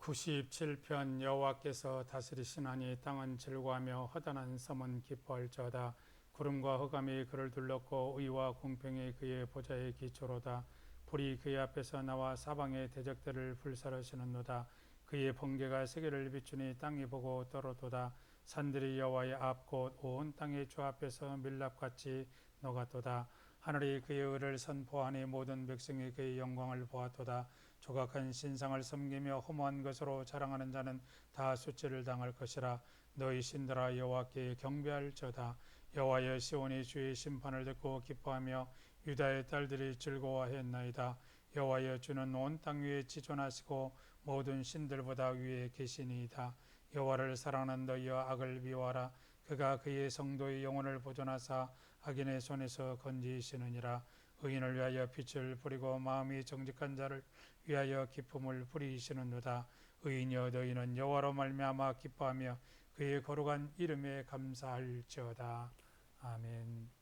97편 여호와께서 다스리시나니 땅은 즐거하며 허단한 섬은 기뻐할지어다. 구름과 흑암이 그를 둘렀고 의와 공평이 그의 보좌의 기초로다. 불이 그의 앞에서 나와 사방의 대적들을 불사르시는도다. 그의 번개가 세계를 비추니 땅이 보고 떨어도다. 산들이 여호와의 앞곧온 땅의 주 앞에서 밀랍같이 녹았도다. 하늘이 그의 의를 선포하니 모든 백성이 그의 영광을 보았도다 조각한 신상을 섬기며 허무한 것으로 자랑하는 자는 다 수치를 당할 것이라. 너희 신들아 여호와께 경배할저다. 여호와여 시온이 주의 심판을 듣고 기뻐하며 유다의 딸들이 즐거워했나이다. 여호와여 주는 온 땅 위에 지존하시고 모든 신들보다 위에 계시니이다. 여호와를 사랑하는 너희여 악을 미워하라. 그가 그의 성도의 영혼을 보존하사 악인의 손에서 건지시느니라 의인을 위하여 빛을 뿌리고 마음이 정직한 자를 위하여 기쁨을 부리시는도다. 의인여 너희는 여호와로 말미암아 기뻐하며 그의 거룩한 이름에 감사할지어다. 아멘